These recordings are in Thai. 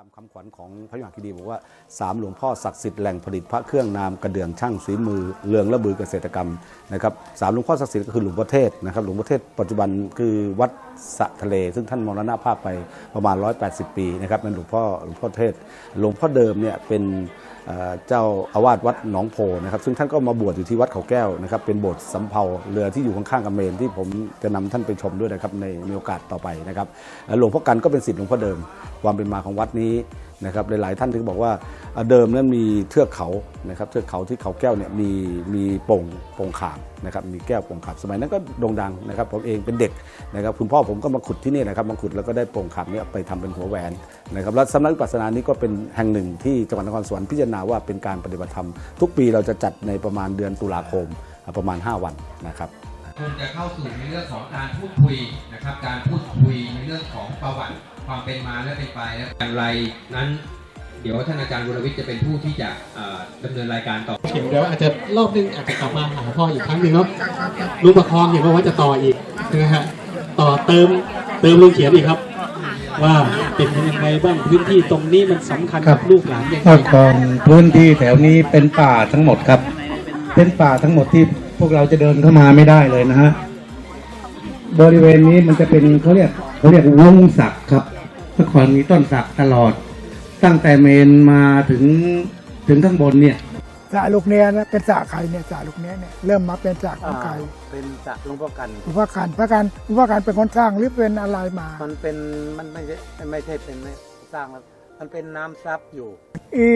ามคำขวัญของพระยุหคีดีบอกว่าสามหลวงพ่อศักดิ์สิทธิ์แหล่งผลิตพระเครื่องนามกระเดื่องช่างฝีมือเรืองและบือเกษตรกรรมนะครับสามหลวงพ่อศักดิ์สิทธิ์ก็คือหลวงพ่อเทศนะครับหลวงพ่อเทศปัจจุบันคือวัดสะทะเล ซึ่งท่านมรณภาพไปประมาณ 180 ปีนะครับเป็นหลวงพ่อหลวงพ่อเทศ หลวงพ่อเดิมเนี่ยเป็นเจ้าอาวาสวัดหนองโพนะครับซึ่งท่านก็มาบวชอยู่ที่วัดเขาแก้วนะครับเป็นโบสถ์สำเภาเรือที่อยู่ข้างๆกับเมนที่ผมจะนำท่านไปชมด้วยนะครับในมีโอกาสต่อไปนะครับหลวงพ่อกันก็เป็นศิษย์หลวงพ่อเดิมความเป็นมาของวัดนี้นะครับหลาย ๆ ท่านถึงบอกว่าเดิมนั้นมีเทือกเขานะครับเทือกเขาที่เขาแก้วเนี่ยมีมีโป่งโป่งขามนะครับมีแก้วโป่งขามสมัยนั้นก็โด่งดังนะครับผมเองเป็นเด็กนะครับคุณพ่อผมก็มาขุดที่นี่นะครับมาขุดแล้วก็ได้โป่งขามเนี่ยไปทำเป็นหัวแหวนนะครับแล้วสำนักปัสสนานี้ก็เป็นแห่งหนึ่งที่จังหวัดนครสวรรค์พิจารณาว่าเป็นการปฏิบัติธรรม ทุกปีเราจะจัดในประมาณเดือนตุลาคมประมาณ 5 วันนะครับคงจะเข้าสู่ในเรื่องของการพูดคุยนะครับการพูดคุยในเรื่องของประวัติ ความเป็นมาและเป็นไปและอย่างไรนั้น เดี๋ยวท่านอาจารย์วรวิทย์จะเป็นผู้ที่จะเอ่อดำเนินรายการต่อเห็นเดี๋ยวอาจจะรอบนึงอาจจะกลับมาหาพ่ออีกครั้งหนึ่งเนาะลุงประคองเห็นว่าว่าจะต่ออีกนะฮะต่อเติมเติมลุงเขียนอีกครับ ว่าเป็นยังไงบ้างพื้นที่ตรงนี้มันสำคัญครักับบ ลูกหลานยังไง เมื่อก่อนพื้นที่แถวนี้เป็นป่าทั้งหมดครับ เป็นป่าทั้งหมดที่พวกเราจะเดินเข้ามาไม่ได้เลยนะฮะ บริเวณนี้มันจะเป็นเขาเรียก เขาเรียกวงศักดิ์ครับเมื่อก่อนมีต้นศักดิ์ตลอด ตั้งแต่เมนมาถึงถึงข้างบนเนี่ยสระลูกเนี้ยนะเป็นสระใครเนี่ยสระลูกเนี้ยเนี่ยเริ่มมาเป็นสระของใครเป็นจากหลวงพ่อกันหลวงพ่อการพระการหลวงพ่อการเป็นคนสร้างหรือเป็นอะไรมา มันเป็นมันไม่ใช่ไม่ใช่เป็นไม่สร้างแล้วมันเป็นน้ำซับอยู่อี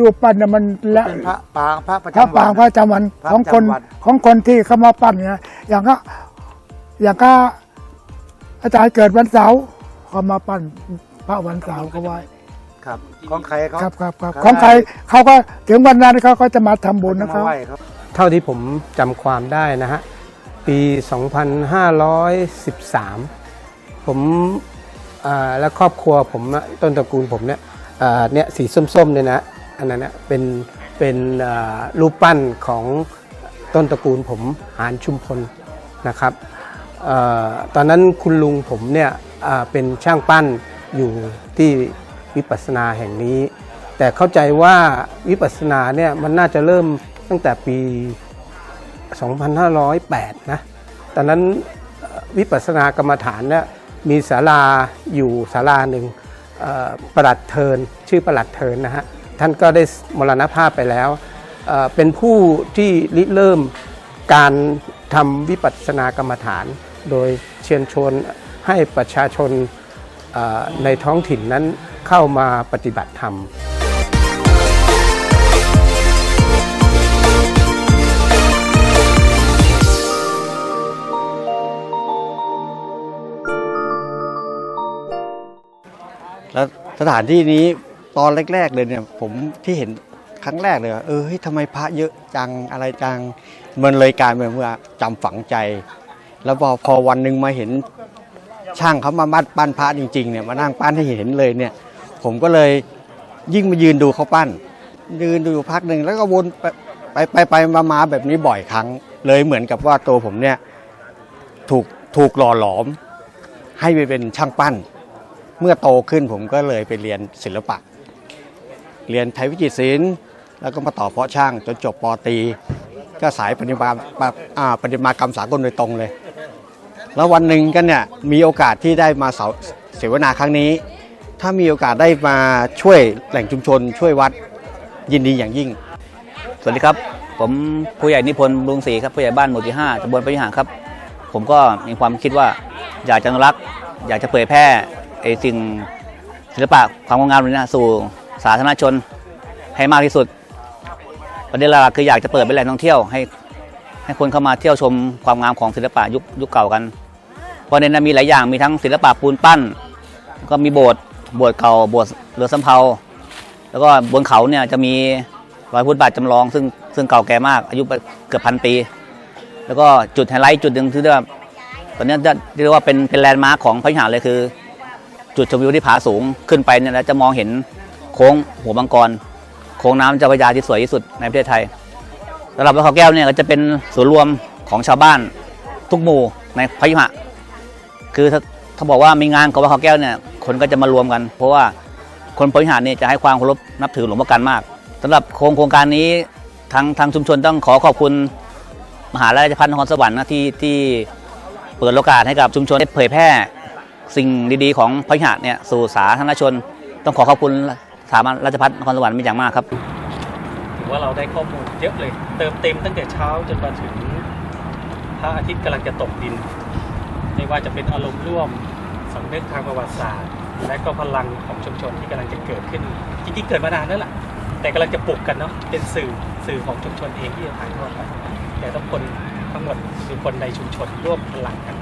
รูปปั้นเนี่ยมันและเป็นพระปางพระประพระจำปางพวัระนจำวันพระของคนจำวัดของคนที่เข้ามาปั้นเนี่ยอย่างก็อย่างก็ อาจารย์เกิดวันเสาร์เขามาปั้นพระวันเสาร์ก็ไว้ครับ ของใครเขาครับครับครับครับของใครเขาก็ถึงวันนั้นเขาก็จะมาทำบุญนะคมารับไหว้ครับ เท่าที่ผมจำความได้นะฮะ ปี 2513 ผมอ่าและครอบครัวผมอะต้นตระกูลผมเนี่ยอ่าเนี่ยสีส้มๆเนี่ยนะอันนั้นนะเป็นเป็นอ่ารูปปั้นของต้นตระกูลผมหานชุมพลนะครับเออ ตอนนั้นคุณลุงผมเนี่ยเป็นช่างปั้นอยู่ที่วิปัสสนาแห่งนี้ แต่เข้าใจว่าวิปัสสนาเนี่ยมันน่าจะเริ่มตั้งแต่ปี 2508 นะ ตอนนั้นวิปัสสนากรรมฐานเนี่ยมีศาลาอยู่ศาลาหนึ่งประหลัดเทินชื่อประหลัดเทินนะฮะ ท่านก็ได้มรณภาพไปแล้วเเป็นผู้ที่ริเริ่มการ ทำวิปัสสนากรรมฐาน โดยเชิญชวนให้ประชาชนในท้องถิ่นนั้นเข้ามาปฏิบัติธรรมแล้วสถานที่นี้ตอนแรก ๆ เลยเนี่ยผมที่เห็น ครั้งแรกเลยเออทำไมพระเยอะจังอะไรจังมันเลยกลายเป็นว่าจำฝังใจ แล้วพอพอวันหนึ่งมาเห็นช่างเขามามัดปั้นพระจริงๆเนี่ยมานั่งปั้นให้เห็นเลยเนี่ย ผมก็เลยยิ่งมายืนดูเขาปั้น ยืนดูอยู่พักหนึ่งแล้วก็วนไปไปไปไปมามาแบบนี้บ่อยครั้ง เลยเหมือนกับว่าตัวผมเนี่ยถูกถูกหล่อหลอม ให้ไปเป็นช่างปั้น เมื่อโตขึ้นผมก็เลยไปเรียนศิลปะ เรียนไทยวิจิตรศิลป์ แล้วก็มาต่อเพาะช่างจนจบปอตี ก็สายปฏิมาปฏิมากรรมสากลโดยตรงเลย แล้ววันหนึ่งกันเนี่ยมีโอกาสที่ได้มาเสวนาครั้งนี้ ถ้ามีโอกาสได้มาช่วยแหล่งชุมชน ช่วยวัดยินดีอย่างยิ่ง สวัสดีครับ ผมผู้ใหญ่นิพนธ์ลุงศรีครับผู้ใหญ่บ้านหมู่ที่5ตำบลพระวิหารครับ ผมก็มีความคิดว่าอยากจะอนุรักษ์อยากจะเผยแพร่ไอ้สิ่งศิลปะความงดงามนี้นะสู่สาธารณชนให้มากที่สุด ประเด็นหลักคืออยากจะเปิดเป็นแหล่งท่องเที่ยวให้ให้คนเข้ามาเที่ยวชมความงามของศิลปะยุคยุคเก่ากัน เพราะในนั้นมีหลายอย่างมีทั้งศิลปะปูนปั้น ก็มีโบสถ์โบสถ์เก่าโบสถ์เรือสำเภาแล้วก็บนเขาเนี่ยจะมีรอยพุทธบาทจำลองซึ่งซึ่งเก่าแก่มาก อายุเกือบพันปี แล้วก็จุดไฮไลท์จุดหนึ่งที่เรียกว่าตอนนี้เรียกว่าเป็นเป็นแลนด์มาร์คของพระวิหารเลยคือ จุดชมวิวที่ผาสูงขึ้นไปเนี่ยแล้วจะมองเห็นโค้งหัวมังกร ค้งน้ำเจ้าพระยาที่สวยที่สุดในประเทศไทยสำหรับวัดเขาแก้วเนี่ยก็จะเป็นศูนย์รวมของชาวบ้านทุกหมู่ในพยุหะ คือถ้าถ้าบอกว่ามีงานของวัดเขาแก้วเนี่ยคนก็จะมารวมกัน เพราะว่าคนบริหารเนี่ยจะให้ความเคารพนับถือหลวงพ่อกันมากสำหรับโครงโครงการนี้ทางทางชุมชนต้องขอขอบคุณมหาราชพัฒนครสวรรค์นะที่ที่เปิดโอกาสให้กับชุมชนได้เผยแพร่สิ่งดีๆ ของพระวิหาเนี่ยสู่สาธารณชน ต้องขอขอบคุณ ถาบันราชพัฒนครสวรรค์เป็นอย่างมากครับถือว่าเราได้ข้อมูลเยอะเลย เติมเต็มตั้งแต่เช้าจนมาถึงพระอาทิตย์กำลังจะตกดิน ไม่ว่าจะเป็นอารมณ์ร่วมสำนึกทางประวัติศาสตร์ และก็พลังของชุมชนที่กำลังจะเกิดขึ้นจริงๆเกิดมานานแล้วล่ะแต่กำลังจะปลุกกันเนาะเป็นสื่อสื่อของชุมชนเองที่จะถ่ายทอดไปแต่ต้องคนทั้งหมดคือคนในชุมชนร่วมพลังกัน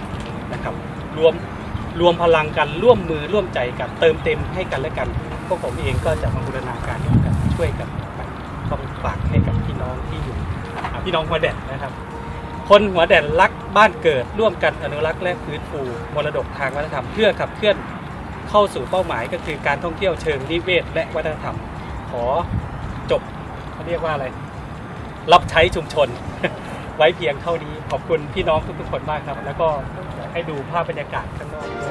นะครับรวมรวมพลังกันร่วมมือร่วมใจกันเติมเต็มให้กันและกัน วกผมเองก็จะมาบูรณาการร่วมกันช่วยกันกันต้องฝากให้กับพี่น้องที่อยู่พี่น้องหัวแดดนะครับ คนหัวแดดรักบ้านเกิดร่วมกันอนุรักษ์และฟื้นฟูมรดกทางวัฒนธรรมเพื่อขับเคลื่อนเข้าสู่เป้าหมายก็คือการท่องเที่ยวเชิงนิเวศและวัฒนธรรม ขอจบเขาเรียกว่าอะไร รับใช้ชุมชน ไว้เพียงเท่านี้ขอบคุณพี่น้องทุกๆคนมากครับ แล้วก็ให้ดูภาพบรรยากาศข้างนอก